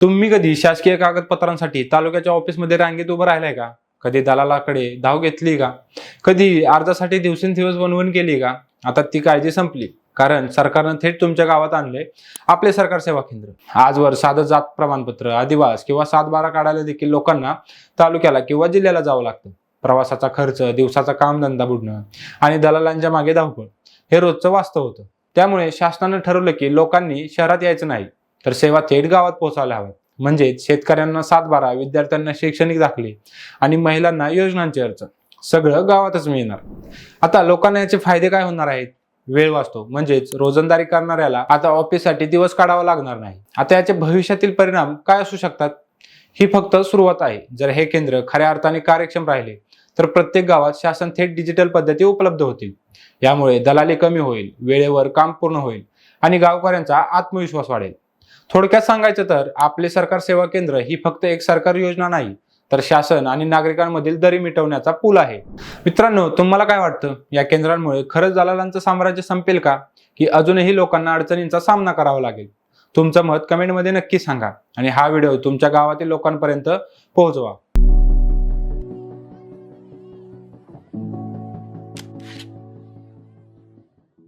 तुम्ही कधी शासकीय कागदपत्रांसाठी तालुक्याच्या ऑफिसमध्ये रांगेत उभं राहिलाय का? कधी दलालाकडे धाव घेतली का? कधी अर्जासाठी दिवसेंदिवस बनवून केली का? आता ती काळजी संपली कारण सरकारनं थेट तुमच्या गावात आणले आपले सरकार सेवा केंद्र. आजवर साधं जात प्रमाणपत्र अधिवास किंवा सात बारा काढायला देखील लोकांना तालुक्याला किंवा जिल्ह्याला जावं लागतं. प्रवासाचा खर्च दिवसाचा कामधंदा बुडणं आणि दलालांच्या मागे धावपळ हे रोजचं वास्तव होतं. त्यामुळे शासनानं ठरवलं की लोकांनी शहरात यायचं नाही. तर सेवा थेट गावात पोहोचायला हव्यात. म्हणजेच शेतकऱ्यांना सातबारा विद्यार्थ्यांना शैक्षणिक दाखले आणि महिलांना योजनांचे अर्ज सगळं गावातच मिळणार. आता लोकांना याचे फायदे काय होणार आहेत? वेळ वाचतो. म्हणजेच रोजंदारी करणाऱ्याला आता ऑफिससाठी दिवस काढावा लागणार नाही. आता याचे भविष्यातील परिणाम काय असू शकतात? ही फक्त सुरुवात आहे. जर हे केंद्र खऱ्या अर्थाने कार्यक्षम राहिले तर प्रत्येक गावात शासन थेट डिजिटल पद्धती उपलब्ध होतील. यामुळे दलाली कमी होईल वेळेवर काम पूर्ण होईल आणि गावकऱ्यांचा आत्मविश्वास वाढेल. थोडक्यात सांगायचं तर आपले सरकार सेवा केंद्र ही फक्त एक सरकारी योजना नाही तर शासन आणि नागरिकांमधील दरी मिटवण्याचा पूल आहे. मित्रांनो तुम्हाला काय वाटतं? या केंद्रांमुळे खरंच दलालांचं साम्राज्य संपेल का? की अजूनही लोकांना अडचणींचा सामना करावा लागेल? तुमचं मत कमेंटमध्ये नक्की सांगा आणि हा व्हिडिओ तुमच्या गावातील लोकांपर्यंत पोहोचवा.